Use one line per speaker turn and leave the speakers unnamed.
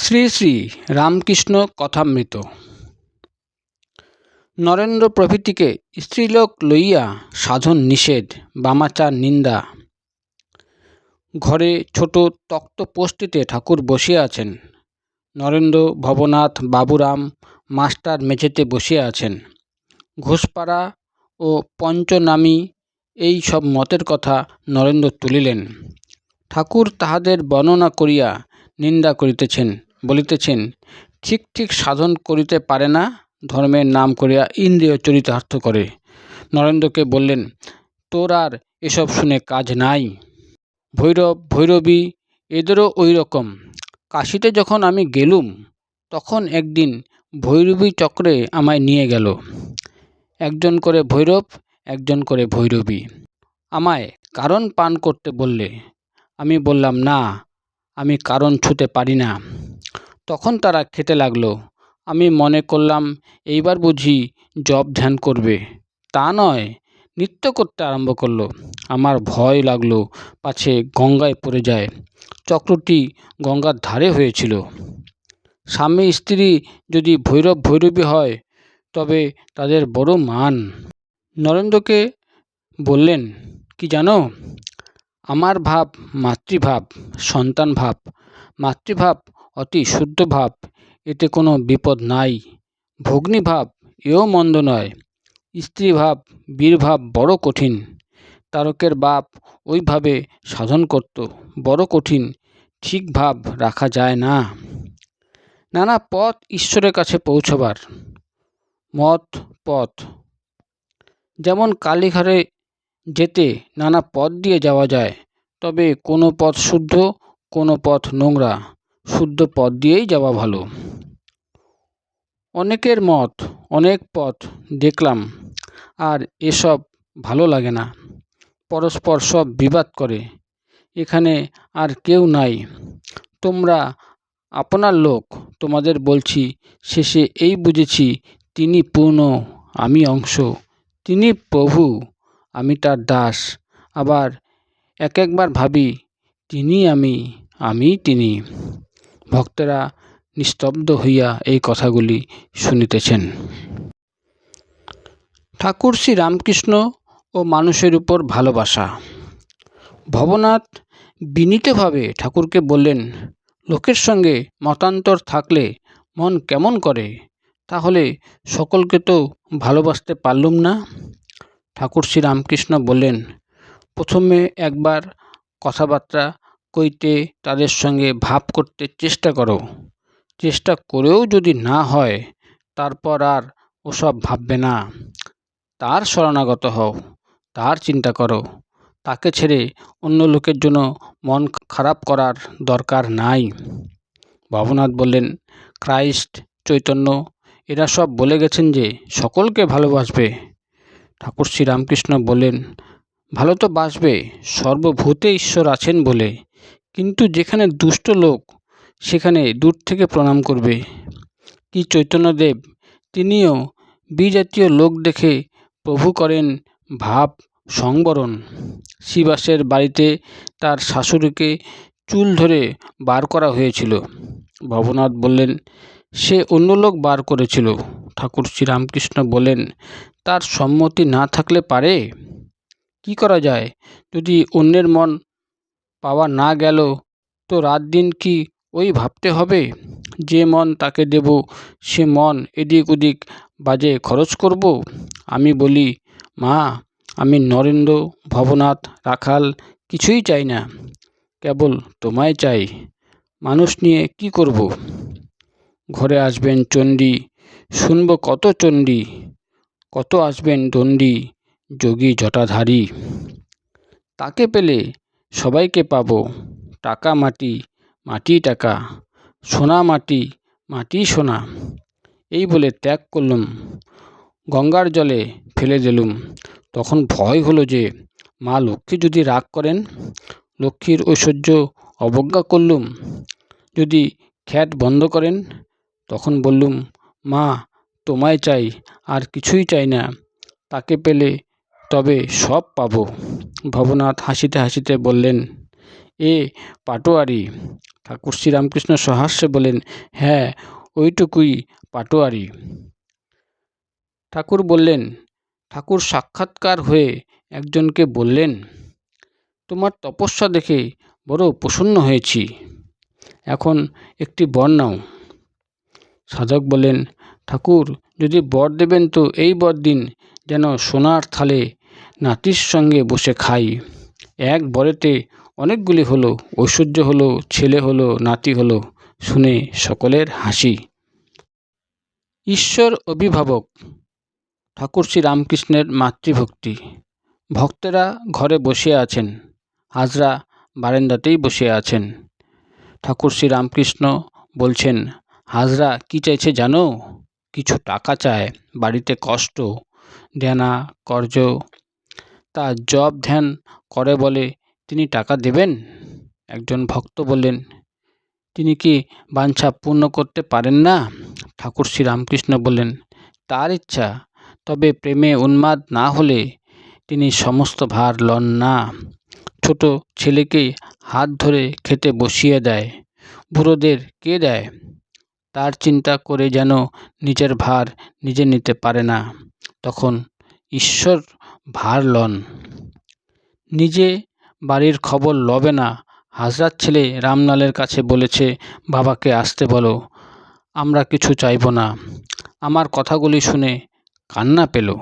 শ্রী শ্রী রামকৃষ্ণ কথামৃত। নরেন্দ্র প্রভৃতিকে স্ত্রীলোক লইয়া সাধন নিষেধ, বামাচার নিন্দা। ঘরে ছোট তক্ত তক্তপোষ্টিতে ঠাকুর বসিয়া আছেন। নরেন্দ্র ভবনাথ বাবুরাম মাস্টার মেঝেতে বসিয়া আছেন। ঘোষপাড়া ও পঞ্চনামী এই সব মতের কথা নরেন্দ্র তুলিলেন। ঠাকুর তাহাদের বর্ণনা করিয়া নিন্দা করিতেছেন। বলিতেছেন, ঠিক ঠিক সাধন করিতে পারে না, ধর্মের নাম করিয়া ইন্দ্রিয় চরিতার্থ করে। নরেন্দ্রকে বললেন, তোর আর এসব শুনে কাজ নাই। ভৈরব, ভৈরবী, এদেরও ওই রকম। কাশিতে যখন আমি গেলুম, তখন একদিন ভৈরবী চক্রে আমায় নিয়ে গেল। একজন করে ভৈরব, একজন করে ভৈরবী। আমায় কারণ পান করতে বললে। আমি বললাম, না, আমি কারণ ছুতে পারি না। তখন তারা খেতে লাগল। আমি মনে করলাম, এইবার বুঝি জপ ধ্যান করবে। তা নয়, নৃত্য করতে আরম্ভ করল। আমার ভয় লাগল, পাছে গঙ্গায় পড়ে যায়। চক্রটি গঙ্গার ধারে হয়েছিল। স্বামী, স্ত্রী যদি ভৈরব ভৈরবী হয়, তবে তাদের বড় মান। নরেন্দ্রকে বললেন, কি জানো, আমার ভাব মাতৃভাব, সন্তান ভাব। মাতৃভাব অতি শুদ্ধ ভাব, এতে কোনো বিপদ নাই। ভগ্নী ভাব, এও মন্দ নয়। স্ত্রী ভাব বীরভাব বড় কঠিন। তারকের বাপ ওইভাবে সাধন করত, বড় কঠিন, ঠিক ভাব রাখা যায় না। নানা পথ ঈশ্বরের কাছে পৌঁছবার, মত, পথ। যেমন কালীঘাটে যেতে নানা পথ দিয়ে যাওয়া যায়, তবে কোনো পথ শুদ্ধ, কোনো পথ নোংরা। শুদ্ধ পথ দিয়েই যাওয়া ভালো। অনেকের মত, অনেক পথ দেখলাম, আর এসব ভালো লাগে না। পরস্পর সব বিবাদ করে, এখানে আর কেউ নাই। তোমরা আপনার লোক, তোমাদের বলছি, শেষে এই বুঝেছি, তিনি পূর্ণ, আমি অংশ, তিনি প্রভু, আমি তার দাস, আবার এক একবার ভাবি, তিনি আমি আমি তিনি। ভক্তেরা নিস্তব্ধ হইয়া এই কথাগুলি শুনিতেছেন। ঠাকুর শ্রী রামকৃষ্ণ ও মানুষের উপর ভালোবাসা। ভবনাথ বিনীতভাবে ঠাকুরকে বললেন, লোকের সঙ্গে মতান্তর থাকলে মন কেমন করে? তাহলে সকলকে তো ভালোবাসতে পারলুম না? ঠাকুর শ্রী রামকৃষ্ণ বললেন, প্রথমে একবার কথাবার্তা কইতে তাদের সঙ্গে ভাব করতে চেষ্টা করো। চেষ্টা করেও যদি না হয়, তারপর আর ওসব ভাববে না। তার শরণাগত হও, তার চিন্তা করো। তাকে ছেড়ে অন্য লোকের জন্য মন খারাপ করার দরকার নাই। ভবনাথ বললেন, ক্রাইস্ট, চৈতন্য, এরা সব বলে গেছেন যে সকলকে ভালোবাসবে। ঠাকুর শ্রীরামকৃষ্ণ বললেন, ভালো তো বাসবে, সর্বভূতে ঈশ্বর আছেন বলে। কিন্তু যেখানে দুষ্ট লোক, সেখানে দূর থেকে প্রণাম করবে। কি চৈতন্যদেব, তিনিও বিজাতীয় লোক দেখে প্রভু করেন ভাব সংবরণ। শিবাসের বাড়িতে তার শাশুড়িকে চুল ধরে বার করা হয়েছিল। ভবনাথ বললেন, সে অন্য লোক বার করেছিল। ঠাকুর শ্রীরামকৃষ্ণ বলেন তার সম্মতি না থাকলে পারে? কি করা যায়? যদি অন্যের মন পাওয়া না গেল, তো রাত দিন কি ওই ভাবতে হবে? যে মন তাকে দেব, সে মন এদিক ওদিক বাজে খরচ করব? আমি বলি, মা, আমি নরেন্দ্র, ভবনাথ, রাখাল কিছুই চাই না, কেবল তোমায় চাই। মানুষ নিয়ে কি করব? ঘরে আসবেন চণ্ডী, শুনব কত চণ্ডী, কত আসবেন দণ্ডী, যোগী জটাধারী। তাকে পেলে সবাইকে পাবো। টাকা মাটি মাটি টাকা, সোনা মাটি মাটি সোনা। এই বলে ত্যাগ করলুম। গঙ্গার জলে ফেলে দিলুম। তখন ভয় হলো যে, মা লক্ষ্মী যদি রাগ করেন, লক্ষ্মীর ঐশ্বর্য অবজ্ঞা করলুম। যদি খ্যাট বন্ধ করেন, তখন বললুম, মা, তোমায় চাই, আর কিছুই চাই না। তাকে পেলে তবে সব পাবো। ভবনাথ হাসিতে হাসিতে বললেন, এ পাটোয়ারি। ঠাকুর শ্রীরামকৃষ্ণ সহাস্যে বলেন হ্যাঁ ওইটুকুই পাটোয়ারি। ঠাকুর বললেন, ঠাকুর সাক্ষাৎকার হয়ে একজনকে বললেন, তোমার তপস্যা দেখে বড় প্রসন্ন হয়েছি। এখন একটি বর নাও। সাধক বললেন, ঠাকুর, যদি বর দেবেন তো এই বর দিন যেন সোনার থালে নাতির সঙ্গে বসে খাই। এক বরেতে অনেকগুলি হলো, ঐশ্বর্য হলো, ছেলে হলো, নাতি হলো, শুনে সকলের হাসি। ঈশ্বর অভিভাবক, ঠাকুর শ্রী রামকৃষ্ণের মাতৃভক্তি। ভক্তেরা ঘরে বসে আছেন, হাজরা বারান্দাতেই বসে আছেন। ঠাকুর শ্রী রামকৃষ্ণ বলছেন, হাজরা, কি চাইছে জানো? কিছু টাকা চায়, বাড়িতে কষ্ট, দেনা, কর্জ তা জব ধ্যান করে বলে, তিনি টাকা দেবেন? একজন ভক্ত বললেন, তিনি কি বাঞ্ছা পূর্ণ করতে পারেন না? ঠাকুর শ্রী রামকৃষ্ণ বললেন, তার ইচ্ছা, তবে প্রেমে উন্মাদ না হলে তিনি সমস্ত ভার লন না। ছোট ছেলেকে হাত ধরে খেতে বসিয়ে দেয়, বুড়োদের কে দেয়? তার চিন্তা করে যেন নিজের ভার নিজে নিতে পারে না। তখন ঈশ্বর ভার লন। নিজে বাড়ির খবর লবে না। হাজরার ছেলে রামলালের কাছে বলেছে, বাবাকে আসতে বলো, আমরা কিছু চাইব না। আমার কথাগুলি শুনে কান্না পেল।